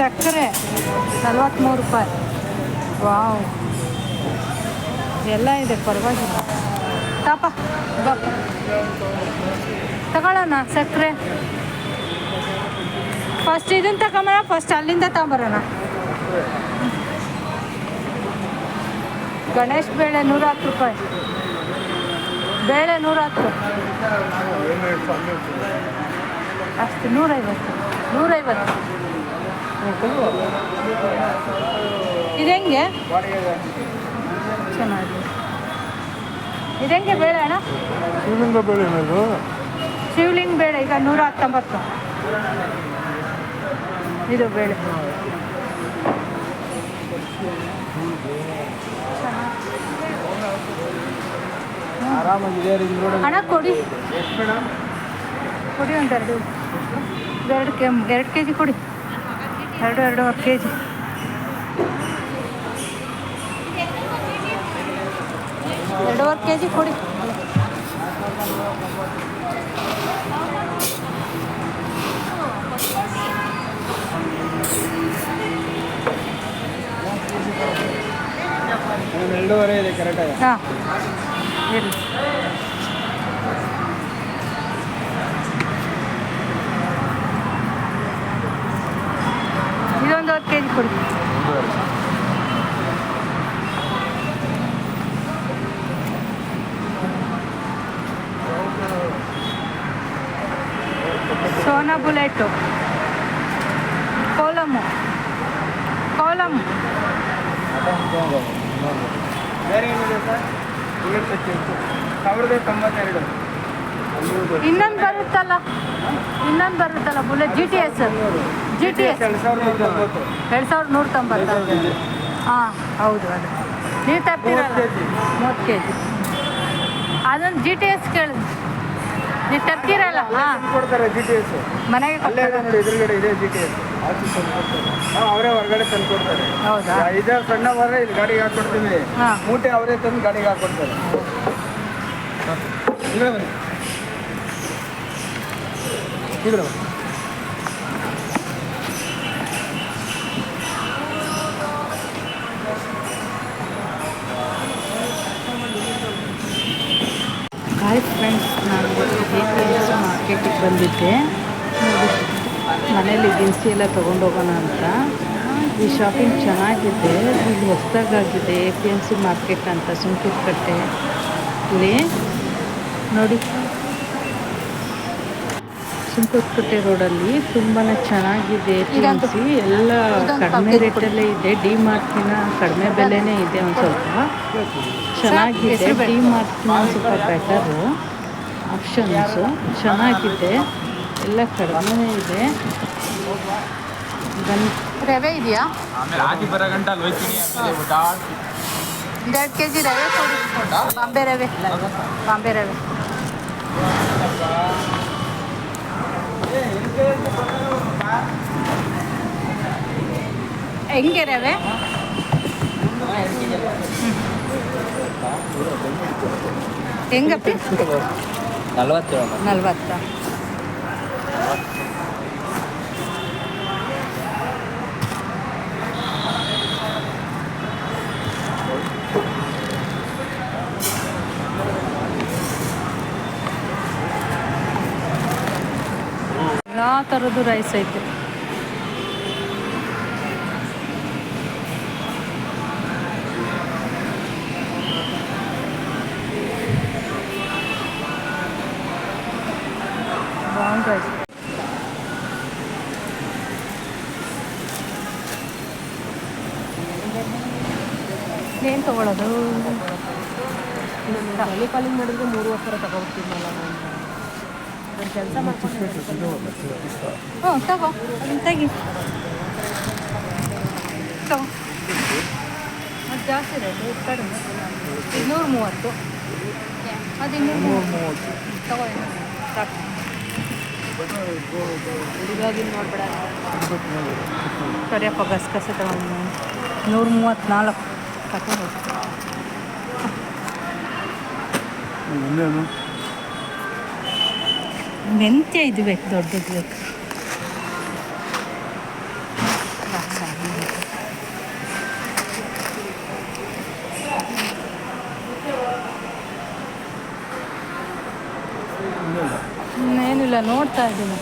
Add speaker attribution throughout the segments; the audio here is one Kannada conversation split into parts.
Speaker 1: ಸಕ್ಕರೆ ನಲ್ವತ್ತ್ಮೂರು ರೂಪಾಯಿ. ವಾವ್. ಎಲ್ಲ ಇದೆ, ಪರವಾಗಿಲ್ಲ. ತಾಪ ತಗೊಳ್ಳೋಣ ಸಕ್ಕರೆ. ಫಸ್ಟ್ ಇದನ್ನ ತಗೊಂಬರೋಣ ಫಸ್ಟ್ ಅಲ್ಲಿಂದ ತಗೊಂಬರೋಣ. ಗಣೇಶ್ ಬೇಳೆ ನೂರ ಹತ್ತು ರೂಪಾಯಿ. ಬೇಳೆ ನೂರ ಹತ್ತು ಅಷ್ಟು ನೂರೈವತ್ತು ನೂರೈವತ್ತು. ಇದು ಹೆಂಗೆ? ಚೆನ್ನಾಗಿದೆ. ಇದು ಹೆಂಗೆ ಬೇಳೆ ಅಣ್ಣ?
Speaker 2: ಶಿವಲಿಂಗ ಬೇಳೆ ಇದು
Speaker 1: ಶಿವಲಿಂಗ ಬೇಳೆ ಈಗ ನೂರ ಹತ್ತೊಂಬತ್ತು. ಇದು ಬೇಳೆ.
Speaker 2: ಅಣ್ಣ
Speaker 1: ಹಣ ಕೊಡಿ ಕೊಡಿ ಒಂದೆರಡು. ಎರಡು ಕೆ ಎರಡು ಕೆ ಜಿ ಕೊಡಿ. ಎರಡು ಎರಡೂವರೆ ಕೆ ಜಿ ಎರಡೂವರೆ ಕೆ ಜಿ ಕೊಡಿ
Speaker 2: ಮೇಡಮ್ ಎರಡೂವರೆ ಇದೆ ಕರೆಕ್ಟಾಗಿ
Speaker 1: ಹಾಂ ಇರಲಿ ಇದೊಂದುವರೆ ಕೆ ಜಿ ಕೊಡಿ. ಸೋನಾ ಬುಲೆಟು. ಕೋಲಮ್ಮು ಕೋಲಮ್. ಇನ್ನೊಂದು ಬರುತ್ತಲ್ಲ. ಇನ್ನೊಂದು ಬರುತ್ತಲ್ಲ bullet G T S G T S
Speaker 2: ಎರಡು ಸಾವಿರದ ತೊಂಬತ್ತು
Speaker 1: ಎರಡು ಸಾವಿರದ ನೂರ ತೊಂಬತ್ತು ಹಾಂ ಹೌದು ಅದು. ನೀವು ತರ್ತೀರಲ್ಲ ಮೂವತ್ತು ಕೆ ಜಿ ಅದೊಂದು ಜಿ ಟಿ ಎಸ್ ಕೇಳಿ. ನೀವು ತರ್ತೀರಲ್ಲ ಹಾಂ.
Speaker 2: ಕೊಡ್ತಾರೆ ಜಿ ಟಿ ಎಸ್
Speaker 1: ಮನೆಗೆ
Speaker 2: ಅಲ್ಲೇ ಇದೆ ನೋಡಿ ಎದುರುಗಡೆ ಇದೆ ಜಿ ಟಿ ಎಸ್ ಆಫೀಸ್ ಅವರೇ ಹೊರಗಡೆ ತಂದು ಕೊಡ್ತಾರೆ.
Speaker 1: ಹೌದಾ?
Speaker 2: ಇದೇ ಸಣ್ಣ ಬರ ಇಲ್ಲಿ ಗಾಡಿಗೆ ಹಾಕೊಡ್ತೀವಿ
Speaker 1: ಹಾಂ.
Speaker 2: ಮೂಟೆ ಅವರೇ ತಂದು ಗಾಡಿಗೆ ಹಾಕೊಡ್ತಾರೆ. ಈ ಕಡೆ ಬನ್ನಿ. ಬನ್ನಿ.
Speaker 1: ಹಾಯ್ ಫ್ರೆಂಡ್ಸ್ ನಾನು ಇವತ್ತು ಮಾರ್ಕೆಟಿಗೆ ಬಂದಿದ್ದೆ. ಮನೇಲಿ ದಿನಸಿ ಎಲ್ಲ ತೊಗೊಂಡೋಗೋಣ ಅಂತ. ಈ ಶಾಪಿಂಗ್ ಚೆನ್ನಾಗಿದೆ. ಇಲ್ಲಿ ಹೊಸದಾಗಿದೆ A P M C market ಅಂತ ಸುಂಕುರ್ಕಟ್ಟೆ ಇಲ್ಲಿ ನೋಡಿ. ಸುಂಕುರ್ಕಟ್ಟೆ ರೋಡಲ್ಲಿ ತುಂಬಾ ಚೆನ್ನಾಗಿದೆ ಎಂ ಸಿ ಎಲ್ಲ ಕಡಿಮೆ ರೇಟಲ್ಲೇ ಇದೆ. ಡಿ ಮಾರ್ಕಿನ ಕಡಿಮೆ ಬೆಲೆನೇ ಇದೆ ಒಂದು ಸ್ವಲ್ಪ. ಚೆನ್ನಾಗಿದೆ. ಡಿ ಮಾರ್ಕಿನ ಸ್ವಲ್ಪ ಬೆಟರು ಆಪ್ಷನ್ಸು ಚೆನ್ನಾಗಿದೆ. ಎಲ್ಲ ಕಡಿಮೆ ಇದೆ. ರವೆ ಇದೆಯಾ? ಎರಡು ಕೆ ಜಿ ರವೆ ಬಾಂಬೆ ರವೆ. ಬಾಂಬೆ ರವೆ. ಹೆಂಗೆ ರವೆ ಹೆಂಗಪ್ಪಿ
Speaker 2: ನಲ್ವತ್ತೇಳು
Speaker 1: ನಲ್ವತ್ತ ಎಲ್ಲ ಥರದ್ದು ರೈಸ್ ಐತೆ. ಬ್ರೌನ್ ರೈಸ್ ಏನು ತೊಗೊಳೋದು?
Speaker 3: ಟೆಲಿಕಾಲಿಂಗ್ ಮಾಡಿದ್ರೆ ಮೂರು ವರ್ಷ ನಾನು ನಾನು ಕೆಲಸ ಮಾಡ್ಕೊಂಡು
Speaker 1: ಹ್ಞೂ ತಗೋ ಅದನ್ನ ತೆಗಿ. ತಗೋ. ಅದು ಜಾಸ್ತಿ ರೇಟು ಕಡಿಮೆ. ಇನ್ನೂರ ಮೂವತ್ತು. ಅದು ಇನ್ನೂರ ಮೂವತ್ತು. ತಗೋ. ಸಾಕು.
Speaker 3: ಇವಾಗಿನ ನೋಡ್ಬೇಡ.
Speaker 1: ಸರಿಯಪ್ಪ ಕಸ ತಗೊಂಡು ನೂರ ಮೂವತ್ತ್ನಾಲ್ಕು ತಗೊಂಡು
Speaker 2: ಇನ್ನೇನು?
Speaker 1: ಮೆಂತ್ಯ ಇದು ಬೇಕು ದೊಡ್ಡದು ಬೇಕು. ಇನ್ನೇನಿಲ್ಲ ನೋಡ್ತಾ ಇದ್ದೀನಿ.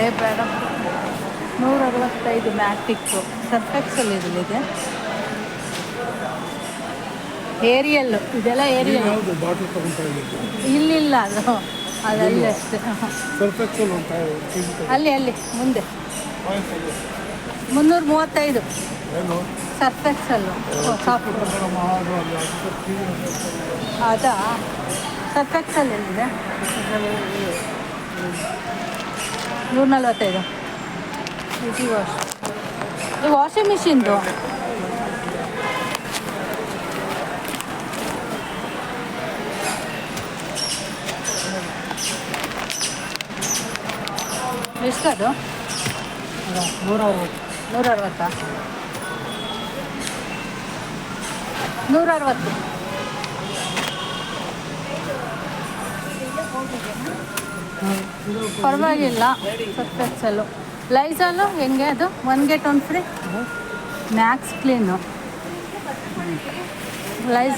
Speaker 1: ಏ ಬೇಡ. ನೂರ ಅರವತ್ತೈದು ಮ್ಯಾಟಿಕ್ಕು ಸರ್ಫೆಕ್ಸಲ್ ಇರಲಿದೆ ಏರಿಯಲ್ಲು ಇದೆಲ್ಲ ಏರಿಯಲ್.
Speaker 2: ಯಾವುದು ಬಾಟಲ್ ತಗೊಂತಾ ಇದ್ದೀವಿ
Speaker 1: ಇಲ್ಲಿಲ್ಲ ಅದು. ಅದಲ್ಲಿ ಅಷ್ಟೇ.
Speaker 2: ಅಂತ
Speaker 1: ಅಲ್ಲಿ ಅಲ್ಲಿ ಮುಂದೆ. ಮುನ್ನೂರ ಮೂವತ್ತೈದು. ಸರ್ಫೆಕ್ಸಲ್ಲು ಸಾಫ್ಟ್ ಅದಾ ಸರ್ಫೆಕ್ಸಲ್ ಎಲ್ಲಿದೆ ನೂರ ನಲ್ವತ್ತೈದು ಇಟಿ ವಾಶ್ ಇದು ವಾಷಿಂಗ್ ಮಿಷಿನ್ದು ಎಷ್ಟದು?
Speaker 2: ನೂರ
Speaker 1: ನೂರ ಅರವತ್ತಾ ನೂರ ಅರವತ್ತು ಪರವಾಗಿಲ್ಲ. ಸಕ್ಸಸ್ಸಲ್ಲು. ಲೈಸಲ್ಲು ಹೆಂಗೆ ಅದು? One get one free max
Speaker 2: clean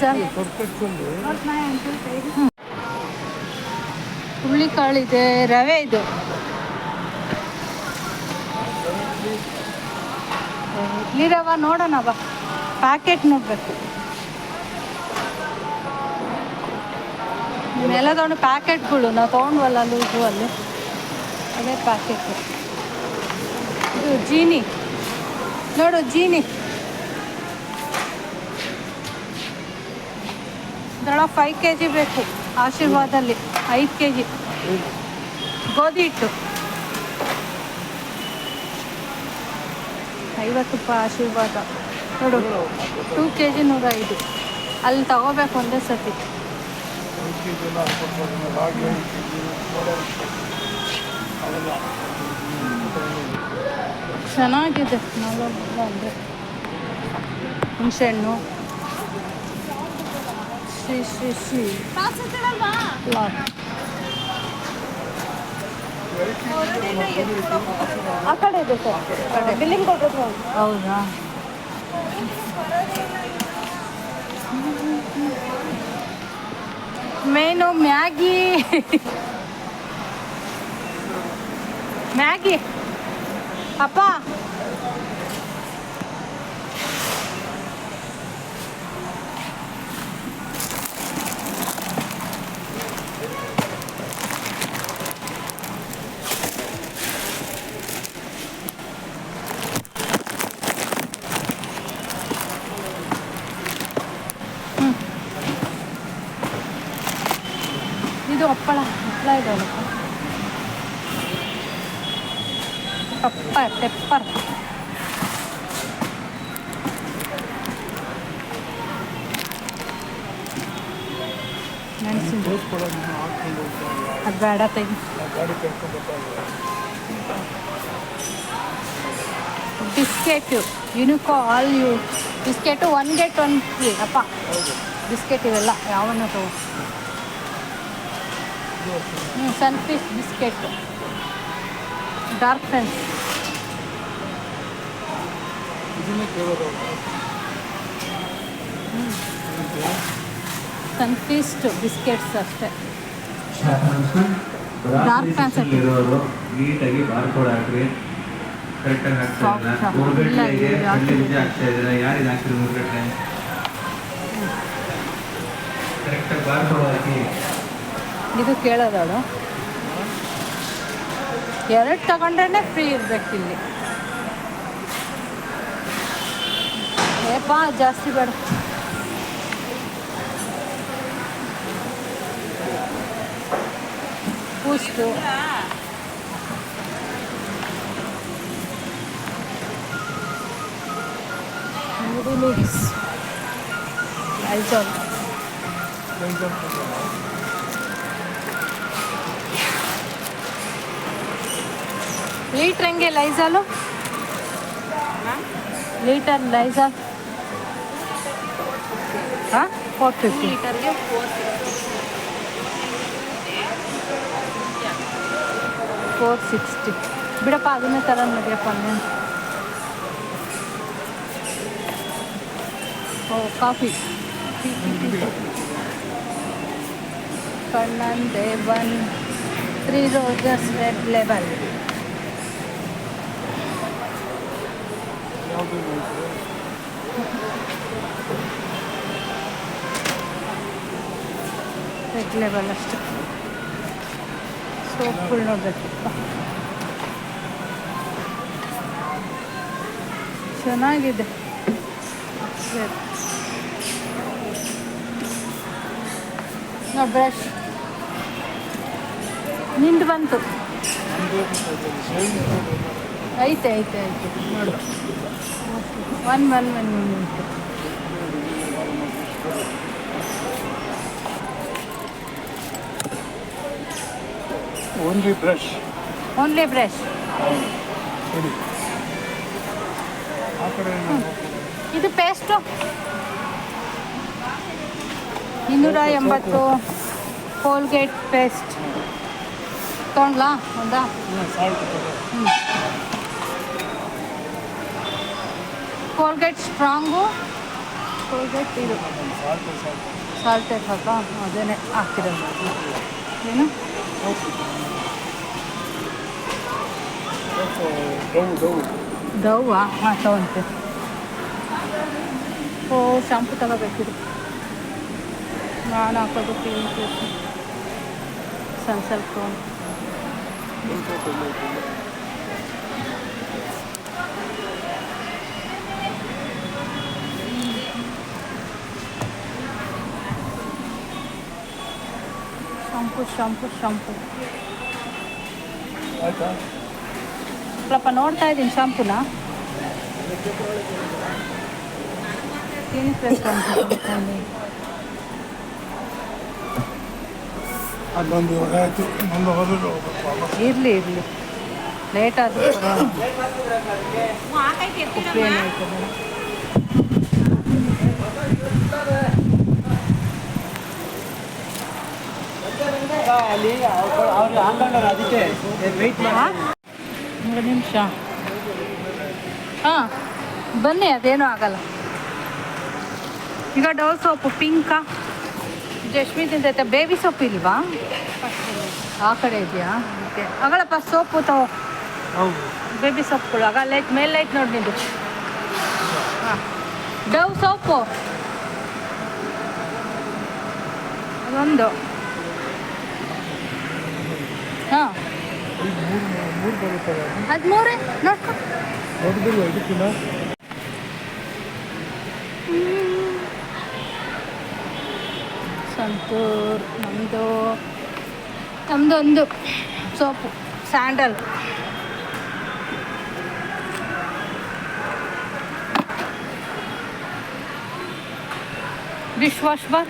Speaker 2: ಕಾಳು
Speaker 1: ಹುಳ್ಳಿಕಾಳಿದೆ ರವೆ ಇದು. ಇಡ್ಲಿ ರವೆ ನೋಡೋಣ ಬಾ. ಪ್ಯಾಕೆಟ್ ನೋಡಬೇಕು. ಎಲ್ಲ ತೊಗೊಂಡು ಪ್ಯಾಕೆಟ್ಗಳು ನಾವು ತೊಗೊಂಡ್ವಲ್ಲ ಲೂಸು ಅಲ್ಲಿ. ಅದೇ ಪ್ಯಾಕೆಟ್ ಇದು ಜೀನಿ. ನೋಡು, ಜೀನಿ. ಇದರೊಳ ಫೈವ್ ಕೆ ಜಿ ಬೇಕು, ಆಶೀರ್ವಾದಲ್ಲಿ ಐದು ಕೆ ಜಿ ಗೋಧಿ ಹಿಟ್ಟು. ಐವತ್ತು ರೂಪಾಯಿ ಆಶೀರ್ವಾದ. ನೋಡು ಟೂ ಕೆ ಜಿ ನೂರ ಐದು ಅಲ್ಲಿ ತಗೋಬೇಕು ಒಂದೇ ಸತಿ. ಚೆನ್ನಾಗಿದೆ ನಾವೆಲ್ಲ ಅಂದರೆ ಹುಣಸೆಹಣ್ಣು ಶ್ರೀ ಶ್ರೀ ಶ್ರೀ. ಆ ಕಡೆ ಇದೆ ಸರ್. ಕಡೆ
Speaker 3: ಬಿಲ್ಲಿಂಗ್ ಕೊಟ್ಟರು
Speaker 1: ಹೌದಾ? ಮೇನು ಮ್ಯಾಗಿ. ಮ್ಯಾಗಿ. ಅಪ್ಪ ಇದು ಅದು ಬೇಡ ತೆಗಿ. ಬಿಸ್ಕೆಟು ಯುನಿಕೋ ಆಲ್ you biscuit one get one free ಅಪ್ಪ. ಬಿಸ್ಕೆಟ್ ಇವೆಲ್ಲ ಯಾವನ್ನ ತಗೋ. ಹ್ಞೂ Sunfeast biscuit.
Speaker 2: Dark friends
Speaker 1: Sunfeast biscuits ಅಷ್ಟೇ. Dark fancy.
Speaker 4: ಇರೋರು ನೀಟಾಗಿ ಬಾರ್ಕೋಡ್ ಹಾಕ್ರಿ. ಕರೆಕ್ಟಾಗಿ ಹಾಕ್ತಾ ಇಲ್ಲ.
Speaker 1: ಇದು
Speaker 4: ಹಳ್ಳಿ ನಿಜ ಆಗ್ತಾ ಇದ್ದೀರಾ. ಯಾರಿಗೆ ಹಾಕ್ತೀರಿ ಮೂರು ಗಂಟೆ? ಕರೆಕ್ಟಾಗಿ ಬಾರ್ಕೋಡ್ ಹಾಕಿ.
Speaker 1: ಇದು ಕೇಳೋದವಳು ಎರಡು ತಗೊಂಡ್ರೆ ಫ್ರೀ ಇರ್ಬೇಕು ಇಲ್ಲಿ. ಏಪಾ ಜಾಸ್ತಿ ಬೇಡ. ಬೂಸ್ಟು ಮಿಕ್ಸ್ ಐಜಾಲ್ ಲೀಟ್ರ್ ಹೆಂಗೆ ಲೈಜಾಲು ಲೀಟರ್ ಲೈಜಾಲ್ ಹಾಂ ಫೋರ್ ಫಿಫ್ಟಿ
Speaker 3: ಲೀಟರ್ಗೆ ಫೋರ್
Speaker 1: ಫೋರ್ ಸಿಕ್ಸ್ಟಿ ಬಿಡಪ್ಪ ಅದನ್ನೇ ಥರ ನಡಿಯಪ್ಪ ಅಲ್ಲೇ ಓ coffee ಕಣ್ಣಂದೆ one three Roses Red Label Red Label ಅಷ್ಟೆ ಸೋಪ್ಗಳು ನೋಡ್ಬೇಕಿಪ್ಪ ಚೆನ್ನಾಗಿದೆ. ನೋಡಿ ಬ್ರಷ್ ನಿಂದು ಬಂತು. ಐತೆ ಐತೆ ಐತೆ. ನೋಡು. One one one
Speaker 2: only brush
Speaker 1: only brush
Speaker 2: ಸರಿ ಆ ಕಡೆ
Speaker 1: ಇದು ಪೇಸ್ಟು ಇನ್ನೂರ ಎಂಬತ್ತು ಕೋಲ್ಗೇಟ್ ಪೇಸ್ಟ್ ತೊಗೊಂಡ್ಲಾ? ಒಂದಾ? ಕೋಲ್ಗೇಟ್ ಸ್ಟ್ರಾಂಗು ಕೋಲ್ಗೇಟ್ ಇದು.
Speaker 2: ಸಾಲ್ಟ್ ಸಾಲ್ಟ್
Speaker 1: ಸಾಲ್ಟ್ ಹಾಕಾ ಅದೇನೆ ಹಾಕಿರೋದು. ಏನು
Speaker 2: ಡವ್ ಡವ್
Speaker 1: ದವ್ವಾ ಹಾಂ ತಗೊಂತೆ ಓ ಶಾಂಪು ತಗೋಬೇಕಿದು ನಾನು ಹಾಕೋದು ಕ್ಲೀನ್ ಸ್ವಲ್ಪ ಸ್ವಲ್ಪ ಶಾಂಪು ಶಾಂಪು ಶಾಂಪು ಸ್ವಲ್ಪ ನೋಡ್ತಾ ಇದ್ದೀನಿ ಶಾಂಪುನ ಇರಲಿ ಇರಲಿ. ಲೇಟ್ ಆದರೂ ಏನಾಯ್ತು
Speaker 2: ಅಲ್ಲಿ ಅವ್ರಿಗೆ ಆಂದೋಲನ ಅದಕ್ಕೆ ವೆಯ್ಟ್
Speaker 1: ಒಂದು ನಿಮಿಷ. ಹಾಂ ಬನ್ನಿ ಅದೇನೂ ಆಗಲ್ಲ. ಈಗ ಡವ್ ಸೋಪು ಪಿಂಕಾ ಜಶ್ಮಿ ತಿಂತೈತೆ ಬೇಬಿ ಸೋಪ್ ಇಲ್ವಾ? ಆ ಕಡೆ ಇದೆಯಾ? ಆಗಲ್ಲಪ್ಪ ಸೋಪು ತಗೋ. ಬೇಬಿ ಸೊಪ್ಪುಗಳು ಆಗ ಲೈಟ್ ಮೇಲೆ ಲೈಟ್ ನೋಡಿ ನಿಂದು. ಹಾಂ. Dove soap. ಅದೊಂದು. ಹಾಂ.
Speaker 2: ಮೂರು ಬರುತ್ತವೆ
Speaker 1: ಅದು ಮೂರೇ ನೋಡ್ಕೊ. ಸಂತೂರ್ ನಮ್ಮದು ನಮ್ಮದೊಂದು soap sandal. Dish wash bar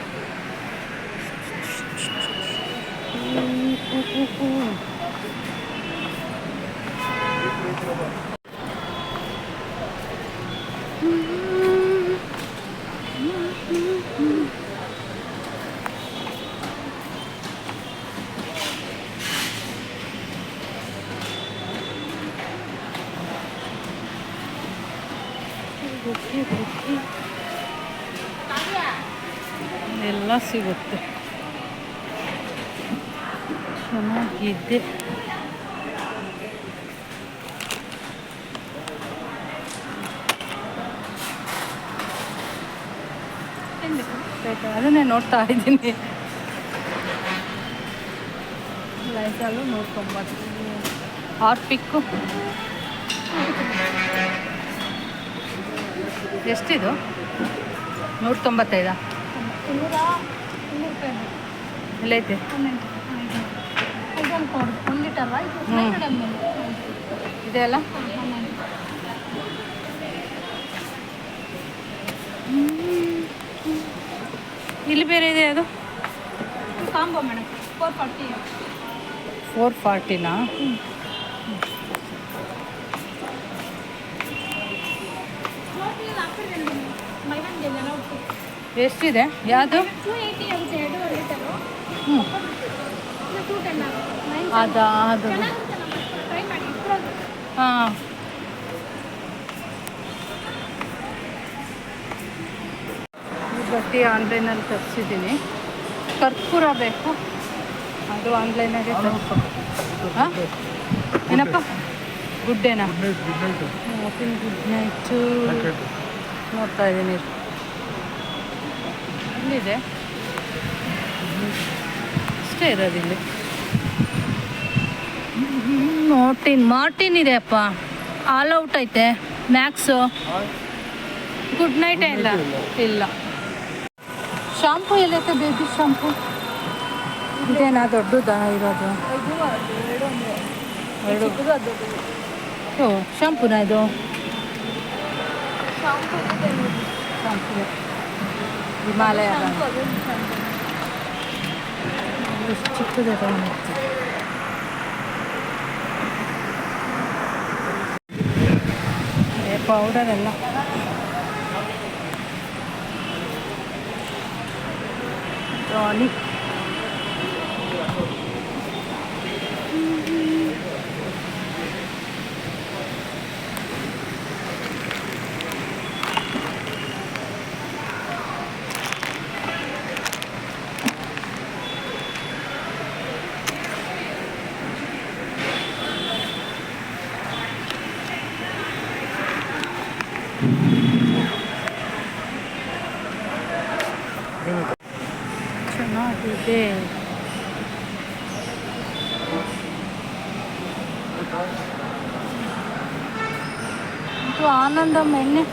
Speaker 1: ಎಲ್ಲ ಸಿಗುತ್ತೆ ಚೆನ್ನಾಗಿದೆ? ಅದನ್ನೇ ನೋಡ್ತಾ ಇದ್ದೀನಿ. ಲೈಟಲ್ಲೂ ನೋಡ್ಕೊಂಬರ್ತೀನಿ. ಆರ್ಪಿಕ್ಕು ಎಷ್ಟಿದು? ನೂರ ತೊಂಬತ್ತೈದಾ. ಎಲ್ಲೈತೆ?
Speaker 3: ಇದು
Speaker 1: ಅಲ್ಲ ಇಲ್ಲಿ ಬೇರೆ ಇದೆ ಅದು?
Speaker 3: Combo madam four forty
Speaker 1: four ಫಾರ್ಟಿನಾ ಎಷ್ಟಿದೆ? ಯಾವುದು?
Speaker 3: ಟೂ ಏಯ್ಟಿ ಆಗುತ್ತೆ ಎರಡೂವರೆ ಲೀಟರು
Speaker 1: ಹ್ಞೂ
Speaker 3: ಇದು ಟೂ ಟೆನ್ ಆಗುತ್ತೆ ನೈನ್
Speaker 1: ಅದಾ ಅದು. ಹಾಂ. ಬಟ್ಟೆ ಆನ್ಲೈನಲ್ಲಿ ತರಿಸಿದ್ದೀನಿ. ಕರ್ಪೂರ ಬೇಕು. ಅದು ಆನ್ಲೈನಾಗೆ ಹಾಂ ಏನಪ್ಪ? ಗುಡ್ಡೇನಾ? ಗುಡ್ ನೈಟು ನೋಡ್ತಾ ಇದ್ದೀನಿ. ಇಲ್ಲಿದೆ ಅಷ್ಟೇ ಇರೋದು ಇಲ್ಲಿ. ಮಾರ್ಟಿನ್ ಮಾರ್ಟಿನ್ ಇದೆ ಅಪ್ಪ. ಆಲ್ ಔಟ್ ಐತೆ. ಮ್ಯಾಕ್ಸು. ಗುಡ್ ನೈಟ್ ಇಲ್ಲ. ಇಲ್ಲ. ಶಾಂಪು ಎಲ್ಲೈತೆ ಬೇಬಿ ಶಾಂಪು? ಇದೇನಾ ದೊಡ್ಡದಾ ಇರೋದು? ಓ ಶಾಂಪುನಾ ಇದು? ಶಾಂಪು ಹಿಮಾಲಯ ಎಷ್ಟು ಚಿಕ್ಕದಿದೆ ಅನ್ನಿಸ್ತು. ಏ ಪೌಡರ್ ಎಲ್ಲ ಟಾನಿಕ್ ಚೆನ್ನಾಗಿದೆ ಇದು ಆನಂದಂ ಎಣ್ಣೆ.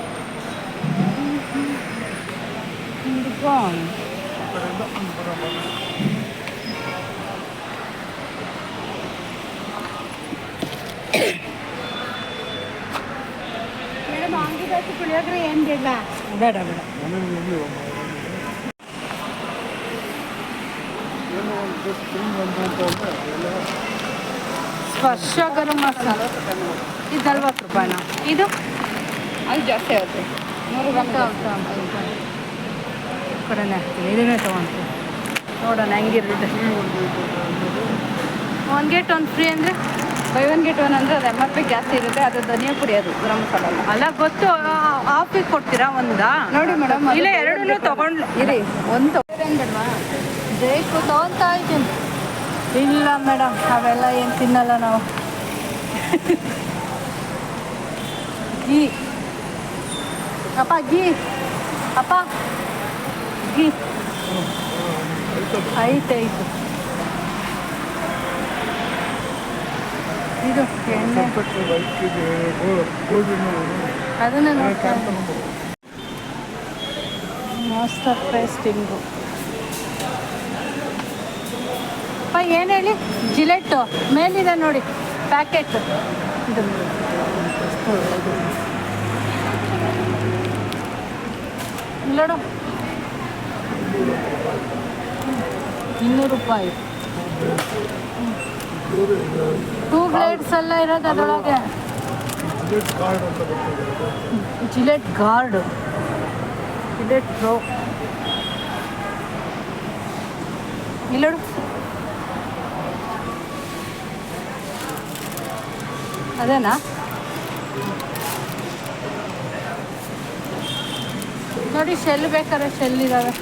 Speaker 1: ಹಿಡ್ಕೊಂಡು
Speaker 3: ಮೇಡಮ್ ಅಂಗಿದಾಕಿ ಪುಳಿಯೋಗರೆ ಏನು ಬೇಡ?
Speaker 1: ಬೇಡ ಬೇಡ.
Speaker 2: ಮನೇಲಿ ಇರ್ಲಿ ಒಬ್ಬ. ಏನೋ ಒಂದು just spring ಬಂತು ಅಂತ ಅಂದ್ರೆ ಅದೆಲ್ಲ
Speaker 1: ಸ್ಪರ್ಶ ಗರಂ ಮಸಾಲ ಇದು ನಲ್ವತ್ತು ರೂಪಾಯಿನಾ? ಇದು?
Speaker 3: ಅದು ಜಾಸ್ತಿ ಆಗುತ್ತೆ.
Speaker 1: ನೂರು ಕಡೆನೇ ಹಾಕ್ತೀನಿ ಇದನ್ನೇ ತೊಗೊಂತೀನಿ ನೋಡೋಣ ಹೆಂಗಿರುತ್ತೆ ಒನ್ ಗೇಟ್ ಒನ್ ಫ್ರೀ ಅಂದರೆ?
Speaker 3: ಬೈ ಒನ್ ಗೇಟ್ ಒನ್ ಅಂದರೆ ಅದು ಎಂ ಆರ್ ಪಿ ಜಾಸ್ತಿ ಇರುತ್ತೆ. ಅದು ಧನಿಯಾ ಪುಡಿ ಅದು ಗರಂ ಮಸಾಲ. ಅಲ್ಲ.
Speaker 1: ಅಲ್ಲ ಗೊತ್ತು ಆಫಿಗೆ ಕೊಡ್ತೀರಾ ಒಂದಾ?
Speaker 3: ನೋಡಿ ಮೇಡಮ್
Speaker 1: ಇಲ್ಲ ಎರಡೂ ತಗೊಂಡು
Speaker 3: ಇರಿ ಒಂದು ಬೇಡವಾ ಬೇಕು ತಗೊಂತಾ ಇದ್ದೀನಿ.
Speaker 1: ಇಲ್ಲ ಮೇಡಮ್ ಅವೆಲ್ಲ ಏನು ತಿನ್ನಲ್ಲ ನಾವು. ಗೀ ಅಪ್ಪ ಗೀ ಅಪ್ಪ. ಗೀ ಐತೆ ಐತೆ. ಇದು ಎಣ್ಣೆ. ಅದನ್ನ ನೋಡ್ತಾ
Speaker 2: can ತಗೊಂಡು.
Speaker 1: ಅಪ್ಪ, ಏನು ಹೇಳಿ? ಜಿಲೆಟ್ಟು ಮೇಲಿದೆ ನೋಡಿ, ಪ್ಯಾಕೆಟ್. ಇದು ಇನ್ನೂರು ರೂಪಾಯಿ. ಟೂ ಬ್ಲೇಡ್ಸ್ ಎಲ್ಲ ಇರೋದು ಅದರೊಳಗೆ. ಜಿಲೆಟ್ ಗಾರ್ಡ್ ಜಿಲೆಟ್ ಪ್ರೋ ಇಲ್ಲೋಡು. ಅದೇನಾ? ನೋಡಿ ಶೆಲ್ ಬೇಕಾದ್ರೆ ಶೆಲ್ ಇದಾವೆ.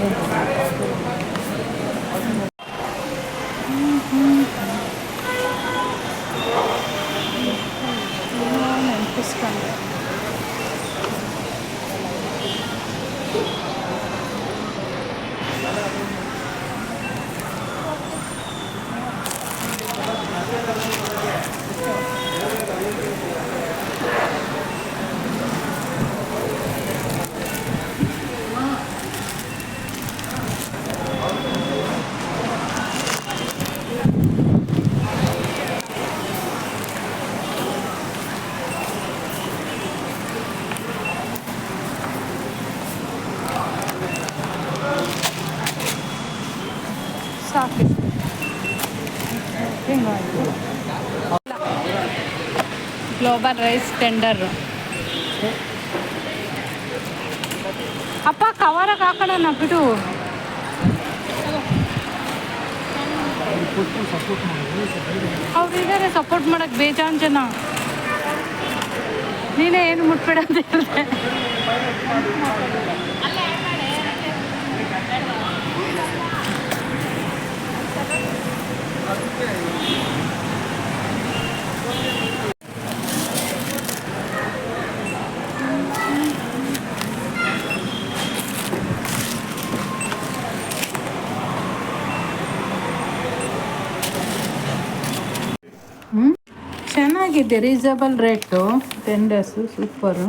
Speaker 1: ನೆನಪಿಸ್ಕೊಂಡು Thank you. Global rice tender. ಅಪ್ಪ, ಕವರಾಗ ಹಾಕೋಣ ಬಿಡು. ಅವ್ರು ಇದ್ದಾರೆ ಸಪೋರ್ಟ್ ಮಾಡಕ್ ಬೇಜಾನ್ ಜನ. ನೀನೇ ಏನು ಮುಟ್ಬೇಡ ಅಂತ ಹೇಳಿದೆ. ಚೆನ್ನಾಗಿದೆ ರೀಸನಬಲ್ ರೇಟು ಟೆಂಡರ್ಸು ಸೂಪರು